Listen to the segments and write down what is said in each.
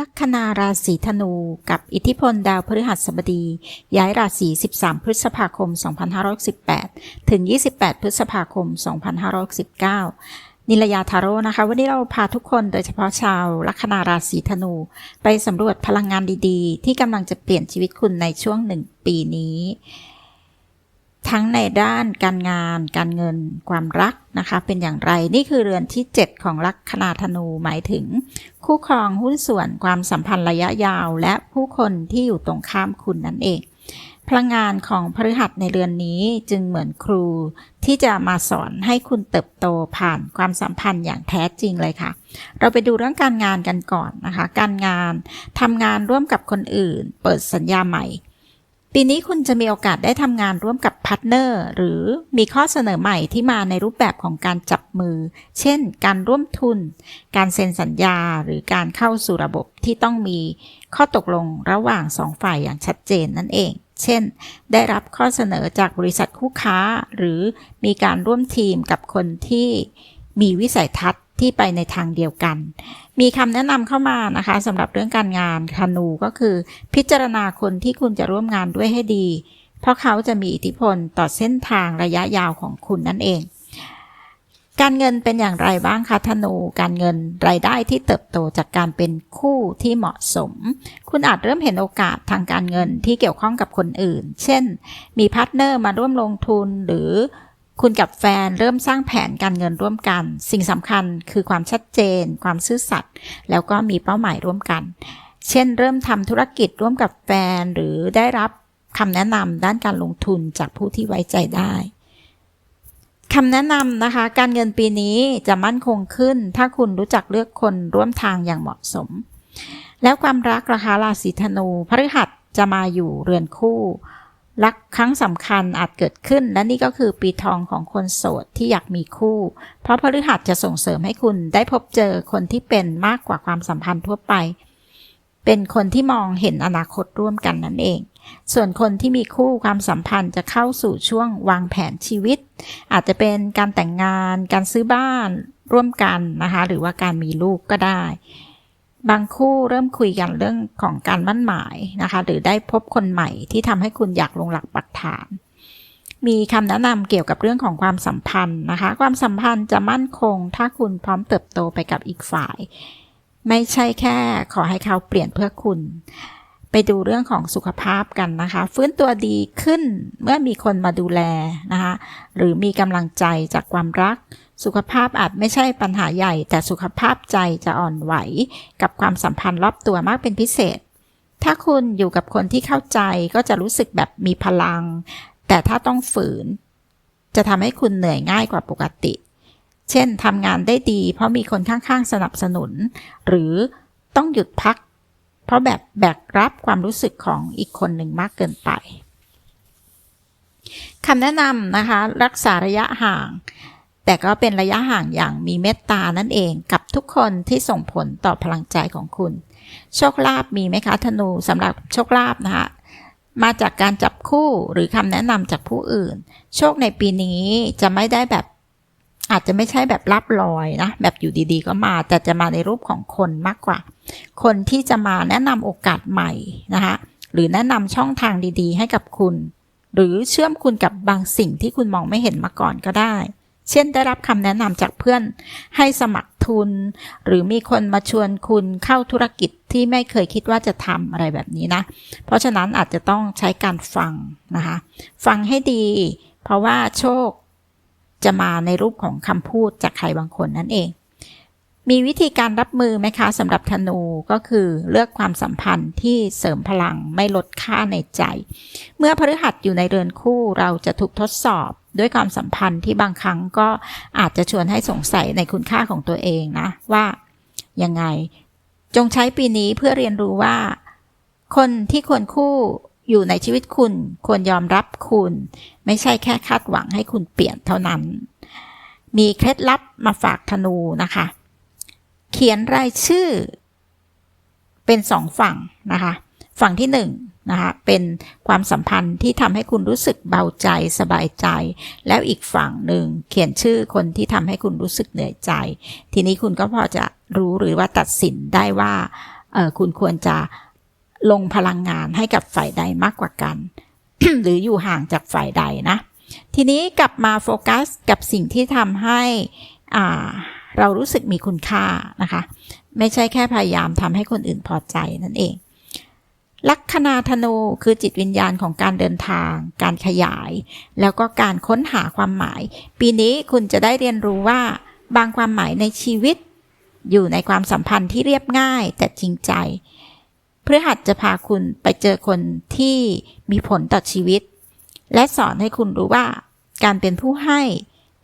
ลัคนาราศีธนูกับอิทธิพลดาวพฤหัสบดี ย้ายราศี 13 พฤษภาคม 2518 ถึง 28 พฤษภาคม 2519 นิลยาทาโร่นะคะ วันนี้เราพาทุกคนโดยเฉพาะชาวลัคนาราศีธนู ไปสำรวจพลังงานดีๆ ที่กำลังจะเปลี่ยนชีวิตคุณในช่วงหนึ่งปีนี้ ทั้งในด้านการงาน การเงิน ความรักนะคะ เป็นอย่างไรนี่คือเรือนที่ 7 ของลัคนาธนูหมายถึง คู่ครองหุ้นส่วนความสัมพันธ์ระยะยาว และผู้คนที่อยู่ตรงข้ามคุณนั่นเอง พลังงานของพฤหัสในเรือนนี้จึงเหมือนครู ที่จะมาสอนให้คุณเติบโตผ่านความสัมพันธ์อย่างแท้จริงเลยค่ะ เราไปดูเรื่องการงานกันก่อนนะคะ การงานทำงานร่วมกับคนอื่น เปิดสัญญาใหม่ ปีนี้คุณจะมีโอกาสได้ทำงานร่วมกับพาร์ทเนอร์หรือมีข้อเสนอใหม่ที่มาในรูปแบบของการจับมือ เช่น การร่วมทุน การเซ็นสัญญา หรือการเข้าสู่ระบบที่ต้องมีข้อตกลงระหว่างสองฝ่ายอย่างชัดเจนนั่นเอง เช่น ได้รับข้อเสนอจากบริษัทคู่ค้า หรือมีการร่วมทีมกับคนที่มีวิสัยทัศน์ ที่ไปในทางเดียวกัน มีคำแนะนำเข้ามานะคะสำหรับเรื่องการงานธนูก็คือ พิจารณาคนที่คุณจะร่วมงานด้วยให้ดี เพราะเขาจะมีอิทธิพลต่อเส้นทางระยะยาวของคุณนั่นเอง การเงินเป็นอย่างไรบ้างคะธนู การเงินรายได้ที่เติบโตจากการเป็นคู่ที่เหมาะสม คุณอาจเริ่มเห็นโอกาสทางการเงินที่เกี่ยวข้องกับคนอื่น เช่น มีพาร์ทเนอร์มาร่วมลงทุนหรือ คุณกับแฟนเริ่มสร้างแผนการเงินร่วมกัน สิ่งสำคัญคือความชัดเจน ความซื่อสัตย์แล้วก็มีเป้าหมายร่วมกัน เช่น เริ่มทำธุรกิจร่วมกับแฟนหรือได้รับคำแนะนำด้านการลงทุนจากผู้ที่ไว้ใจได้คำแนะนำนะคะ การเงินปีนี้จะมั่นคงขึ้น ถ้าคุณรู้จักเลือกคนร่วมทางอย่างเหมาะสม แล้วความรักราคาราศีธนูพฤหัสจะมาอยู่เรือนคู่ รักครั้งสำคัญอาจเกิดขึ้น และนี่ก็คือปีทองของคนโสดที่อยากมีคู่ เพราะพฤหัสจะส่งเสริมให้คุณได้พบเจอคนที่เป็นมากกว่าความสัมพันธ์ทั่วไป เป็นคนที่มองเห็นอนาคตร่วมกันนั่นเอง ส่วนคนที่มีคู่ความสัมพันธ์จะเข้าสู่ช่วงวางแผนชีวิต อาจจะเป็นการแต่งงาน การซื้อบ้านร่วมกันนะคะ หรือว่าการมีลูกก็ได้ บางคู่เริ่มคุยกันเรื่องของการมั่นหมายนะคะ หรือได้พบคนใหม่ที่ทำให้คุณอยากลงหลักปักฐาน มีคำแนะนำเกี่ยวกับเรื่องของความสัมพันธ์นะคะ ความสัมพันธ์จะมั่นคง ถ้าคุณพร้อมเติบโตไปกับอีกฝ่าย ไม่ใช่แค่ขอให้เขาเปลี่ยนเพื่อคุณ ไปดูเรื่องของสุขภาพกันนะคะ ฟื้นตัวดีขึ้นเมื่อมีคนมาดูแลนะคะหรือมีกำลังใจจากความรัก สุขภาพอาจไม่ใช่ปัญหาใหญ่ แต่สุขภาพใจจะอ่อนไหว กับความสัมพันธ์รอบตัวมากเป็นพิเศษ ถ้าคุณอยู่กับคนที่เข้าใจก็จะรู้สึกแบบมีพลัง แต่ถ้าต้องฝืน จะทำให้คุณเหนื่อยง่ายกว่าปกติ เช่นทำงานได้ดี เพราะมีคนข้างๆสนับสนุน หรือต้องหยุดพัก เพราะแบบแบกรับความรู้สึกของอีกคนหนึ่งมากเกินไปคำแนะนำนะคะรักษาระยะห่าง แต่ก็เป็นระยะห่างอย่างมีเมตตานั่นเองกับทุกคนที่ส่งผลต่อพลังใจของคุณ โชคลาภมีไหมคะธนูสำหรับโชคลาภนะคะมาจากการจับคู่หรือคำแนะนำจากผู้อื่น โชคในปีนี้จะไม่ได้แบบอาจจะไม่ใช่แบบรับลอยนะแบบอยู่ดีๆ ก็มาแต่จะมาในรูปของคนมากกว่า คนที่จะมาแนะนำโอกาสใหม่นะคะหรือแนะนำช่องทางดีๆ ให้กับคุณ หรือเชื่อมคุณกับบางสิ่งที่คุณมองไม่เห็นมาก่อนก็ได้ เช่นได้รับคำแนะนำจากเพื่อนให้สมัครทุน หรือมีคนมาชวนคุณเข้าธุรกิจที่ไม่เคยคิดว่าจะทำอะไรแบบนี้นะ เพราะฉะนั้นอาจจะต้องใช้การฟังนะคะ ฟังให้ดี เพราะว่าโชคจะมาในรูปของคำพูดจากใครบางคนนั่นเอง มีวิธีการรับมือไหมคะสำหรับธนูก็คือเลือกความสัมพันธ์ที่เสริมพลังไม่ลดค่าในใจ เมื่อพฤหัสอยู่ในเรือนคู่เราจะถูกทดสอบด้วยความสัมพันธ์ที่บางครั้งก็อาจจะชวนให้สงสัยในคุณค่าของตัวเองนะว่ายังไงจงใช้ปีนี้เพื่อเรียนรู้ว่า คนที่ควรคู่อยู่ในชีวิตคุณควรยอมรับคุณ ไม่ใช่แค่คาดหวังให้คุณเปลี่ยนเท่านั้น มีเคล็ดลับมาฝากธนูนะคะ เขียนรายชื่อ เป็นสองฝั่งนะคะ ฝั่งที่หนึ่งนะคะเป็นความสัมพันธ์ที่ทำให้คุณรู้สึกเบาใจสบายใจ แล้วอีกฝั่งหนึ่งเขียนชื่อคนที่ทำให้คุณรู้สึกเหนื่อยใจ ทีนี้คุณก็พอจะรู้หรือว่าตัดสินได้ว่าคุณควรจะลงพลังงานให้กับฝ่ายใดมากกว่ากัน หรืออยู่ห่างจากฝ่ายใดนะ ทีนี้กลับมาโฟกัสกับสิ่งที่ทำให้อ่า เรารู้สึกมีคุณค่านะคะ ไม่ใช่แค่พยายามทำให้คนอื่นพอใจนั่นเอง ลัคนาธนูคือจิตวิญญาณของการเดินทาง การขยาย แล้วก็การค้นหาความหมาย ปีนี้คุณจะได้เรียนรู้ว่าบางความหมายในชีวิต อยู่ในความสัมพันธ์ที่เรียบง่ายแต่จริงใจเพื่อหัดจะพาคุณไปเจอคนที่มีผลต่อชีวิต และสอนให้คุณรู้ว่าการเป็นผู้ให้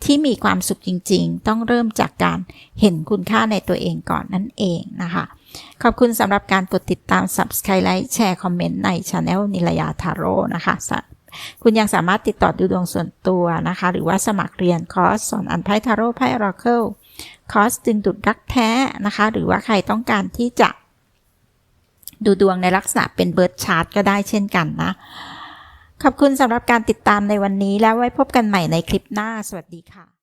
ที่มีความสุขจริง ๆ ต้องเริ่มจากการเห็นคุณค่าในตัวเองก่อนนั่นเองนะคะ ขอบคุณสำหรับการกดติดตาม Subscribe ไลค์แชร์คอมเมนต์ใน Channel นิลยาทาโร่นะคะคุณยังสามารถติดต่อดูดวงส่วนตัวนะคะ หรือว่าสมัครเรียนคอร์สสอนอ่านไพ่ทาโร่ไพ่อราเคิลคอร์สดึงดูดรักแท้นะคะ หรือว่าใครต้องการที่จะดูดวงในลักษณะเป็นเบิร์ดชาร์ตก็ได้เช่นกันนะ ขอบคุณสำหรับการติดตามในวันนี้แล้วไว้พบกันใหม่ในคลิปหน้า สวัสดีค่ะ